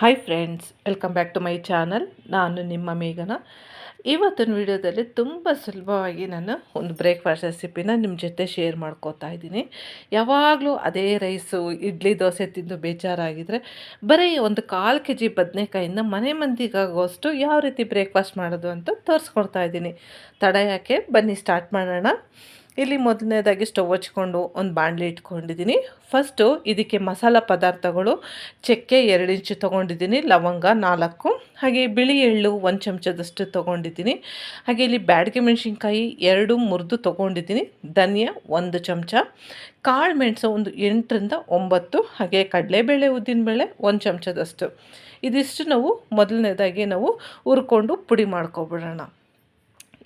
Hi friends welcome back to my channel ನಾನು ನಿಮ್ಮ ಮೇಘನ. ಇವತ್ತಿನ ವಿಡಿಯೋದಲ್ಲಿ ತುಂಬ ಸುಲಭವಾಗಿ ನಾನು ಒಂದು ಬ್ರೇಕ್ಫಾಸ್ಟ್ ರೆಸಿಪಿನ ನಿಮ್ಮ ಜೊತೆ ಶೇರ್ ಮಾಡ್ಕೋತಾ ಇದ್ದೀನಿ. ಯಾವಾಗಲೂ ಅದೇ ರೈಸು ಇಡ್ಲಿ, ದೋಸೆ ತಿಂದು ಬೇಜಾರಾಗಿದ್ದರೆ ಬರೀ ಒಂದು ಕಾಲು ಕೆ ಜಿ ಬದನೆಕಾಯಿಂದ ಮನೆ ಮಂದಿಗಾಗೋಷ್ಟು ಯಾವ ರೀತಿ ಬ್ರೇಕ್ಫಾಸ್ಟ್ ಮಾಡೋದು ಅಂತ ತೋರಿಸ್ಕೊಡ್ತಾ ಇದ್ದೀನಿ. ತಡ ಯಾಕೆ? ಬನ್ನಿ ಸ್ಟಾರ್ಟ್ ಮಾಡೋಣ. ಇಲ್ಲಿ ಮೊದಲನೇದಾಗಿ ಸ್ಟವ್ ಹಚ್ಕೊಂಡು ಒಂದು ಬಾಣಲಿ ಇಟ್ಕೊಂಡಿದ್ದೀನಿ. ಫಸ್ಟು ಇದಕ್ಕೆ ಮಸಾಲ ಪದಾರ್ಥಗಳು, ಚಕ್ಕೆ ಎರಡು ಇಂಚು ತೊಗೊಂಡಿದ್ದೀನಿ, ಲವಂಗ ನಾಲ್ಕು, ಹಾಗೆ ಬಿಳಿ ಎಳ್ಳು ಒಂದು ಚಮಚದಷ್ಟು ತೊಗೊಂಡಿದ್ದೀನಿ. ಹಾಗೆ ಇಲ್ಲಿ ಬ್ಯಾಡಿಗೆ ಮೆಣಸಿನ್ಕಾಯಿ ಎರಡು ಮುರಿದು ತೊಗೊಂಡಿದ್ದೀನಿ, ಧನಿಯಾ ಒಂದು ಚಮಚ, ಕಾಳು ಮೆಣಸು ಒಂದು ಎಂಟರಿಂದ ಒಂಬತ್ತು, ಹಾಗೆ ಕಡಲೆಬೇಳೆ ಉದ್ದಿನಬೇಳೆ ಒಂದು ಚಮಚದಷ್ಟು. ಇದಿಷ್ಟು ನಾವು ಮೊದಲನೇದಾಗಿ ನಾವು ಹುರ್ಕೊಂಡು ಪುಡಿ ಮಾಡ್ಕೊಬಿಡೋಣ.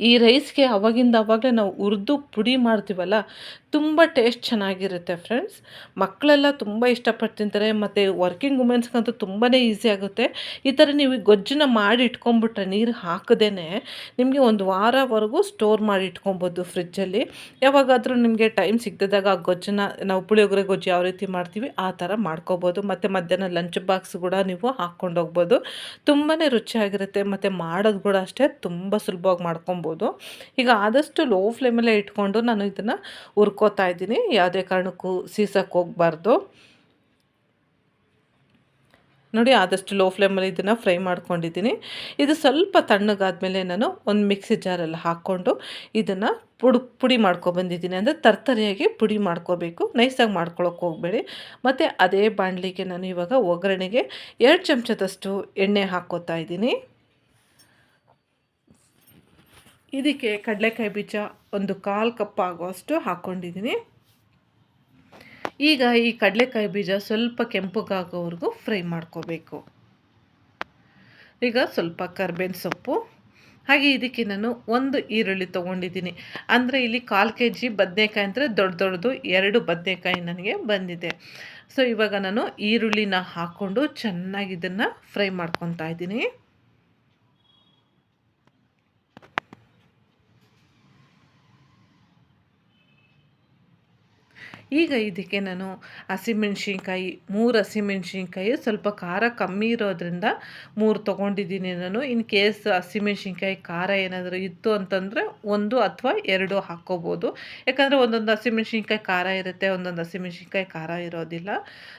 ಈ ರೈಸ್ಗೆ ಅವಾಗಿಂದ ಅವಾಗಲೇ ನಾವು ಹುರಿದು ಪುಡಿ ಮಾಡ್ತೀವಲ್ಲ, ತುಂಬ ಟೇಸ್ಟ್ ಚೆನ್ನಾಗಿರುತ್ತೆ ಫ್ರೆಂಡ್ಸ್. ಮಕ್ಕಳೆಲ್ಲ ತುಂಬ ಇಷ್ಟಪಟ್ಟು ತಿಂತಾರೆ, ಮತ್ತು ವರ್ಕಿಂಗ್ ವುಮೆನ್ಸ್ಗಂತೂ ತುಂಬಾ ಈಸಿ ಆಗುತ್ತೆ. ಈ ಥರ ನೀವು ಗೊಜ್ಜನ್ನ ಮಾಡಿ ಇಟ್ಕೊಂಬಿಟ್ರೆ ನೀರು ಹಾಕದೇ ನಿಮಗೆ ಒಂದು ವಾರವರೆಗೂ ಸ್ಟೋರ್ ಮಾಡಿ ಇಟ್ಕೊಬೋದು ಫ್ರಿಜ್ಜಲ್ಲಿ. ಯಾವಾಗಾದರೂ ನಿಮಗೆ ಟೈಮ್ ಸಿಗ್ದಿದ್ದಾಗ ಆ ಗೊಜ್ಜನ್ನ ನಾವು ಪುಳಿಯೋಗರೆ ಗೊಜ್ಜು ಯಾವ ರೀತಿ ಮಾಡ್ತೀವಿ ಆ ಥರ ಮಾಡ್ಕೋಬೋದು. ಮತ್ತು ಮಧ್ಯಾಹ್ನ ಲಂಚ್ ಬಾಕ್ಸ್ ಕೂಡ ನೀವು ಹಾಕ್ಕೊಂಡು ಹೋಗ್ಬೋದು. ತುಂಬಾ ರುಚಿಯಾಗಿರುತ್ತೆ, ಮತ್ತು ಮಾಡೋದು ಕೂಡ ಅಷ್ಟೇ, ತುಂಬ ಸುಲಭವಾಗಿ ಮಾಡ್ಕೊಬೋದು. ಈಗ ಆದಷ್ಟು ಲೋ ಫ್ಲೇಮಲ್ಲೇ ಇಟ್ಕೊಂಡು ನಾನು ಇದನ್ನು ಹುರ್ಕೋತಾ ಇದ್ದೀನಿ. ಯಾವುದೇ ಕಾರಣಕ್ಕೂ ಸೀಸಕ್ಕೆ ಹೋಗಬಾರ್ದು. ನೋಡಿ ಆದಷ್ಟು ಲೋ ಫ್ಲೇಮಲ್ಲಿ ಇದನ್ನು ಫ್ರೈ ಮಾಡ್ಕೊಂಡಿದ್ದೀನಿ. ಇದು ಸ್ವಲ್ಪ ತಣ್ಣಗಾದ್ಮೇಲೆ ನಾನು ಒಂದು ಮಿಕ್ಸಿ ಜಾರಲ್ಲಿ ಹಾಕ್ಕೊಂಡು ಇದನ್ನು ಪುಡಿ ಪುಡಿ ಮಾಡ್ಕೊಬಂದಿದ್ದೀನಿ ಅಂದರೆ ತರ್ತರಿಯಾಗಿ ಪುಡಿ ಮಾಡ್ಕೋಬೇಕು. ನೈಸಾಗಿ ಮಾಡ್ಕೊಳಕ್ಕೆ ಹೋಗಬೇಡಿ. ಮತ್ತು ಅದೇ ಬಾಣಲಿಗೆ ನಾನು ಇವಾಗ ಒಗ್ಗರಣೆಗೆ ಎರಡು ಚಮಚದಷ್ಟು ಎಣ್ಣೆ ಹಾಕ್ಕೋತಾ ಇದ್ದೀನಿ. ಇದಕ್ಕೆ ಕಡಲೆಕಾಯಿ ಬೀಜ ಒಂದು ಕಾಲು ಕಪ್ ಆಗುವಷ್ಟು ಹಾಕ್ಕೊಂಡಿದ್ದೀನಿ. ಈಗ ಈ ಕಡಲೆಕಾಯಿ ಬೀಜ ಸ್ವಲ್ಪ ಕೆಂಪಗಾಗೋವರೆಗೂ ಫ್ರೈ ಮಾಡ್ಕೋಬೇಕು. ಈಗ ಸ್ವಲ್ಪ ಕರ್ಬೇವಿನ ಸೊಪ್ಪು. ಹಾಗೆ ಇದಕ್ಕೆ ನಾನು ಒಂದು ಈರುಳ್ಳಿ ತೊಗೊಂಡಿದ್ದೀನಿ. ಅಂದರೆ ಇಲ್ಲಿ ಕಾಲು ಕೆ ಜಿ ಬದನೆಕಾಯಿ ಅಂದರೆ ದೊಡ್ಡ ದೊಡ್ಡದು ಎರಡು ಬದನೆಕಾಯಿ ನನಗೆ ಬಂದಿದೆ. ಸೊ ಇವಾಗ ನಾನು ಈರುಳ್ಳಿನ ಹಾಕ್ಕೊಂಡು ಚೆನ್ನಾಗಿ ಇದನ್ನು ಫ್ರೈ ಮಾಡ್ಕೊತಾ ಇದ್ದೀನಿ. ಈಗ ಇದಕ್ಕೆ ನಾನು ಹಸಿಮೆಣ್ಸಿನ್ಕಾಯಿ, ಮೂರು ಹಸಿಮೆಣ್ಸಿನ್ಕಾಯಿ, ಸ್ವಲ್ಪ ಖಾರ ಕಮ್ಮಿ ಇರೋದ್ರಿಂದ ಮೂರು ತೊಗೊಂಡಿದ್ದೀನಿ ನಾನು. ಇನ್ ಕೇಸ್ ಹಸಿಮೆಣ್ಸಿನ್ಕಾಯಿ ಖಾರ ಏನಾದರೂ ಇತ್ತು ಅಂತಂದರೆ ಒಂದು ಅಥವಾ ಎರಡು ಹಾಕ್ಕೋಬೋದು ಯಾಕಂದರೆ ಒಂದೊಂದು ಹಸಿಮೆಣ್ಸಿನ್ಕಾಯಿ ಖಾರ ಇರುತ್ತೆ, ಒಂದೊಂದು ಹಸಿಮೆಣ್ಸಿನ್ಕಾಯಿ ಖಾರ ಇರೋದಿಲ್ಲ.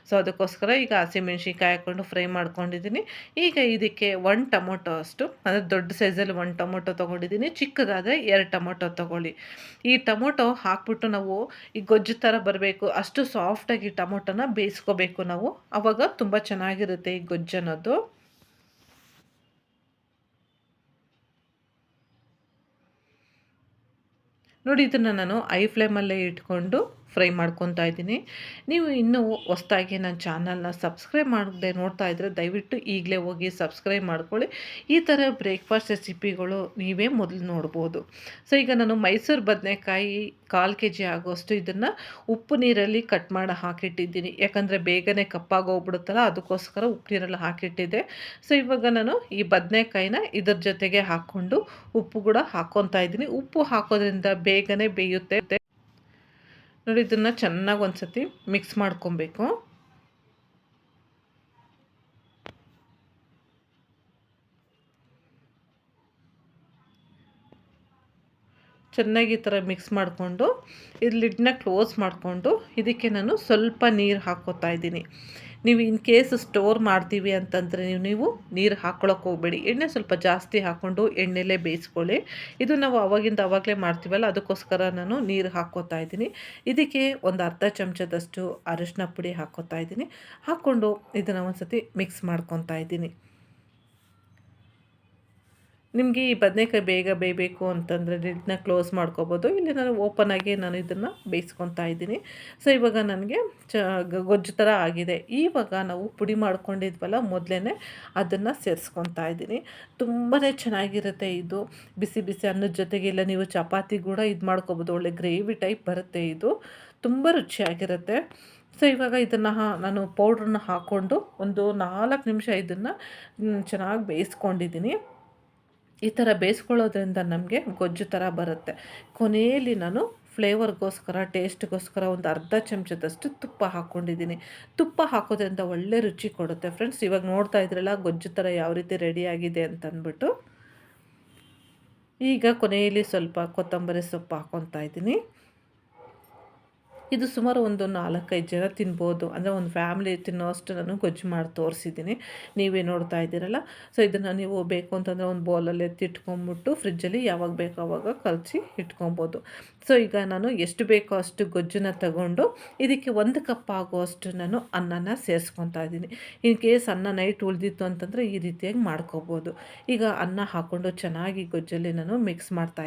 ಸೊ ಅದಕ್ಕೋಸ್ಕರ ಈಗ ಹಸಿಮೆಣ್ಸಿನ್ಕಾಯಿ ಹಾಕ್ಕೊಂಡು ಫ್ರೈ ಮಾಡ್ಕೊಂಡಿದ್ದೀನಿ. ಈಗ ಇದಕ್ಕೆ ಒಂದು ಟೊಮೊಟೊ ಅಷ್ಟು, ಅಂದರೆ ದೊಡ್ಡ ಸೈಜಲ್ಲಿ ಒಂದು ಟೊಮೊಟೊ ತೊಗೊಂಡಿದ್ದೀನಿ. ಚಿಕ್ಕದಾದರೆ ಎರಡು ಟೊಮೊಟೊ ತೊಗೊಳ್ಳಿ. ಈ ಟೊಮೊಟೊ ಹಾಕ್ಬಿಟ್ಟು ನಾವು ಈ ಗೊಜ್ಜು ಥರ ಬರ ಬರಬೇಕು ಅಷ್ಟು ಸಾಫ್ಟಾಗಿ ಟೊಮೊಟೊನ ಬೇಯಿಸ್ಕೋಬೇಕು ನಾವು. ಆವಾಗ ತುಂಬ ಚೆನ್ನಾಗಿರುತ್ತೆ ಈ ಗೊಜ್ಜನ್ನೋದು ನೋಡಿ, ಇದನ್ನು ನಾನು ಐ ಫ್ಲೇಮಲ್ಲೇ ಇಟ್ಕೊಂಡು ಫ್ರೈ ಮಾಡ್ಕೊತಾ ಇದ್ದೀನಿ. ನೀವು ಇನ್ನೂ ಹೊಸ್ದಾಗಿ ನನ್ನ ಚಾನಲ್ನ ಸಬ್ಸ್ಕ್ರೈಬ್ ಮಾಡದೆ ನೋಡ್ತಾ ಇದ್ದರೆ ದಯವಿಟ್ಟು ಈಗಲೇ ಹೋಗಿ ಸಬ್ಸ್ಕ್ರೈಬ್ ಮಾಡ್ಕೊಳ್ಳಿ. ಈ ಥರ ಬ್ರೇಕ್ಫಾಸ್ಟ್ ರೆಸಿಪಿಗಳು ನೀವೇ ಮೊದಲು ನೋಡ್ಬೋದು. ಸೊ, ಈಗ ನಾನು ಮೈಸೂರು ಬದನೆಕಾಯಿ ಕಾಲು ಕೆ ಜಿ ಆಗೋಷ್ಟು ಇದನ್ನು ಉಪ್ಪು ನೀರಲ್ಲಿ ಕಟ್ ಮಾಡಿ ಹಾಕಿಟ್ಟಿದ್ದೀನಿ. ಯಾಕಂದರೆ ಬೇಗನೆ ಕಪ್ಪಾಗೋಗ್ಬಿಡುತ್ತಲ್ಲ ಅದಕ್ಕೋಸ್ಕರ ಉಪ್ಪು ನೀರಲ್ಲಿ ಹಾಕಿಟ್ಟಿದ್ದೆ. ಸೊ, ಇವಾಗ ನಾನು ಈ ಬದನೆಕಾಯಿನ ಇದ್ರ ಜೊತೆಗೆ ಹಾಕ್ಕೊಂಡು ಉಪ್ಪು ಕೂಡ ಹಾಕ್ಕೊತಾ ಇದ್ದೀನಿ. ಉಪ್ಪು ಹಾಕೋದ್ರಿಂದ ಬೇಗನೆ ಬೇಯುತ್ತೆ. ನೋಡಿ, ಇದನ್ನು ಚೆನ್ನಾಗಿ ಒಂದು ಸತಿ ಮಿಕ್ಸ್ ಮಾಡ್ಕೊಬೇಕು. ಚೆನ್ನಾಗಿ ಈ ಥರ ಮಿಕ್ಸ್ ಮಾಡಿಕೊಂಡು, ಇದು ಲಿಡ್ನ ಕ್ಲೋಸ್ ಮಾಡಿಕೊಂಡು, ಇದಕ್ಕೆ ನಾನು ಸ್ವಲ್ಪ ನೀರು ಹಾಕ್ಕೋತಾ ಇದ್ದೀನಿ. ನೀವು ಇನ್ ಕೇಸ್ ಸ್ಟೋರ್ ಮಾಡ್ತೀವಿ ಅಂತಂದರೆ ನೀವು ನೀವು ನೀರು ಹಾಕ್ಕೊಳಕ್ಕೆ ಹೋಗಬೇಡಿ. ಎಣ್ಣೆ ಸ್ವಲ್ಪ ಜಾಸ್ತಿ ಹಾಕ್ಕೊಂಡು ಎಣ್ಣೆಲೇ ಬೇಯಿಸ್ಕೊಳ್ಳಿ. ಇದು ನಾವು ಅವಾಗಿಂದ ಅವಾಗಲೇ ಮಾಡ್ತೀವಲ್ಲ, ಅದಕ್ಕೋಸ್ಕರ ನಾನು ನೀರು ಹಾಕ್ಕೋತಾ ಇದ್ದೀನಿ. ಇದಕ್ಕೆ ಒಂದು ಅರ್ಧ ಚಮಚದಷ್ಟು ಅರಿಶಿನ ಪುಡಿ ಹಾಕ್ಕೋತಾ ಇದ್ದೀನಿ. ಹಾಕ್ಕೊಂಡು ಇದನ್ನು ಒಂದು ಸತಿ ಮಿಕ್ಸ್ ಮಾಡ್ಕೊತಾ ಇದ್ದೀನಿ. ನಿಮಗೆ ಈ ಬದನೆಕಾಯಿ ಬೇಗ ಬೇಯಬೇಕು ಅಂತಂದರೆ ಇದನ್ನ ಕ್ಲೋಸ್ ಮಾಡ್ಕೋಬೋದು. ಇಲ್ಲಿ ನಾನು ಓಪನ್ ಆಗಿ ನಾನು ಇದನ್ನು ಬೇಯಿಸ್ಕೊತಾ ಇದ್ದೀನಿ. ಸೊ ಇವಾಗ ನನಗೆ ಚ ಗೊಜ್ಜು ಥರ ಆಗಿದೆ. ಇವಾಗ ನಾವು ಪುಡಿ ಮಾಡ್ಕೊಂಡಿದ್ವಲ್ಲ ಮೊದಲೇ ಅದನ್ನು ಸೇರಿಸ್ಕೊತಾ ಇದ್ದೀನಿ. ತುಂಬಾ ಚೆನ್ನಾಗಿರುತ್ತೆ ಇದು. ಬಿಸಿ ಬಿಸಿ ಅನ್ನದ ಜೊತೆಗೆಲ್ಲ ನೀವು ಚಪಾತಿ ಕೂಡ ಇದು ಮಾಡ್ಕೋಬೋದು. ಒಳ್ಳೆ ಗ್ರೇವಿ ಟೈಪ್ ಬರುತ್ತೆ ಇದು. ತುಂಬ ರುಚಿಯಾಗಿರುತ್ತೆ. ಸೊ ಇವಾಗ ಇದನ್ನು ನಾನು ಪೌಡ್ರನ್ನ ಹಾಕ್ಕೊಂಡು ಒಂದು ನಾಲ್ಕು ನಿಮಿಷ ಇದನ್ನು ಚೆನ್ನಾಗಿ ಬೇಯಿಸ್ಕೊಂಡಿದ್ದೀನಿ. ಈ ಥರ ಬೇಯಿಸ್ಕೊಳ್ಳೋದ್ರಿಂದ ನಮಗೆ ಗೊಜ್ಜು ಥರ ಬರುತ್ತೆ. ಕೊನೆಯಲ್ಲಿ ನಾನು ಫ್ಲೇವರ್ಗೋಸ್ಕರ, ಟೇಸ್ಟ್ಗೋಸ್ಕರ ಒಂದು ಅರ್ಧ ಚಮಚದಷ್ಟು ತುಪ್ಪ ಹಾಕ್ಕೊಂಡಿದ್ದೀನಿ. ತುಪ್ಪ ಹಾಕೋದ್ರಿಂದ ಒಳ್ಳೆ ರುಚಿ ಕೊಡುತ್ತೆ ಫ್ರೆಂಡ್ಸ್. ಇವಾಗ ನೋಡ್ತಾ ಇದ್ರಲ್ಲ ಗೊಜ್ಜು ಥರ ಯಾವ ರೀತಿ ರೆಡಿಯಾಗಿದೆ ಅಂತಂದ್ಬಿಟ್ಟು. ಈಗ ಕೊನೆಯಲ್ಲಿ ಸ್ವಲ್ಪ ಕೊತ್ತಂಬರಿ ಸೊಪ್ಪು ಹಾಕ್ಕೊತಾ ಇದ್ದೀನಿ. ಇದು ಸುಮಾರು ಒಂದು ನಾಲ್ಕೈದು ಜನ ತಿನ್ಬೋದು. ಅಂದರೆ ಒಂದು ಫ್ಯಾಮಿಲಿ ತಿನ್ನೋಷ್ಟು ನಾನು ಗೊಜ್ಜು ಮಾಡಿ ತೋರಿಸಿದ್ದೀನಿ. ನೀವೇ ನೋಡ್ತಾ ಇದ್ದೀರಲ್ಲ? ಸೊ ಇದನ್ನು ನೀವು ಬೇಕು ಅಂತಂದರೆ ಒಂದು ಬೌಲಲ್ಲಿ ಎತ್ತಿಟ್ಕೊಂಬಿಟ್ಟು ಫ್ರಿಜ್ಜಲ್ಲಿ ಯಾವಾಗ ಬೇಕೋ ಅವಾಗ ಕಲಸಿ ಇಟ್ಕೊಬೋದು. ಸೊ ಈಗ ನಾನು ಎಷ್ಟು ಬೇಕೋ ಅಷ್ಟು ಗೊಜ್ಜನ್ನ ತಗೊಂಡು ಇದಕ್ಕೆ ಒಂದು ಕಪ್ ಆಗುವಷ್ಟು ನಾನು ಅನ್ನನ ಸೇರಿಸ್ಕೊತಾ ಇದ್ದೀನಿ. ಇನ್ ಕೇಸ್ ಅನ್ನ ನೈಟ್ ಉಳಿದಿತ್ತು ಅಂತಂದರೆ ಈ ರೀತಿಯಾಗಿ ಮಾಡ್ಕೋಬೋದು. ಈಗ ಅನ್ನ ಹಾಕ್ಕೊಂಡು ಚೆನ್ನಾಗಿ ಗೊಜ್ಜಲ್ಲಿ ನಾನು ಮಿಕ್ಸ್ ಮಾಡ್ತಾ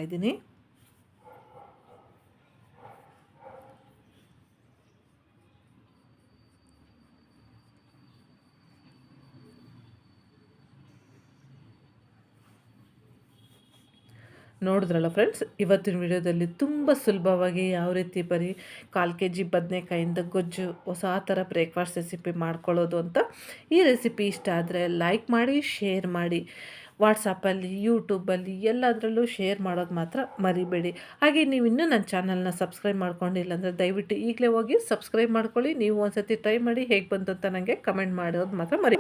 ನೋಡಿದ್ರಲ್ಲ ಫ್ರೆಂಡ್ಸ್ ಇವತ್ತಿನ ವಿಡಿಯೋದಲ್ಲಿ ತುಂಬ ಸುಲಭವಾಗಿ ಯಾವ ರೀತಿ ಬರೀ ಕಾಲು ಕೆ ಜಿ ಬದನೆಕಾಯಿಂದ ಗೊಜ್ಜು ಹೊಸ ಥರ ಬ್ರೇಕ್ಫಾಸ್ಟ್ ರೆಸಿಪಿ ಮಾಡ್ಕೊಳ್ಳೋದು ಅಂತ ಈ ರೆಸಿಪಿ ಇಷ್ಟ ಆದರೆ ಲೈಕ್ ಮಾಡಿ ಶೇರ್ ಮಾಡಿ. ವಾಟ್ಸಪ್ಪಲ್ಲಿ ಯೂಟ್ಯೂಬಲ್ಲಿ ಎಲ್ಲದರಲ್ಲೂ ಶೇರ್ ಮಾಡೋದು ಮಾತ್ರ ಮರಿಬೇಡಿ. ಹಾಗೆ ನೀವು ಇನ್ನೂ ನನ್ನ ಚಾನಲ್ನ ಸಬ್ಸ್ಕ್ರೈಬ್ ಮಾಡ್ಕೊಂಡಿಲ್ಲ ಅಂದರೆ ದಯವಿಟ್ಟು ಈಗಲೇ ಹೋಗಿ ಸಬ್ಸ್ಕ್ರೈಬ್ ಮಾಡ್ಕೊಳ್ಳಿ. ನೀವು ಒಂದು ಸತಿ ಟ್ರೈ ಮಾಡಿ ಹೇಗೆ ಬಂತು ಅಂತ ನನಗೆ ಕಮೆಂಟ್ ಮಾಡೋದು ಮಾತ್ರ ಮರಿ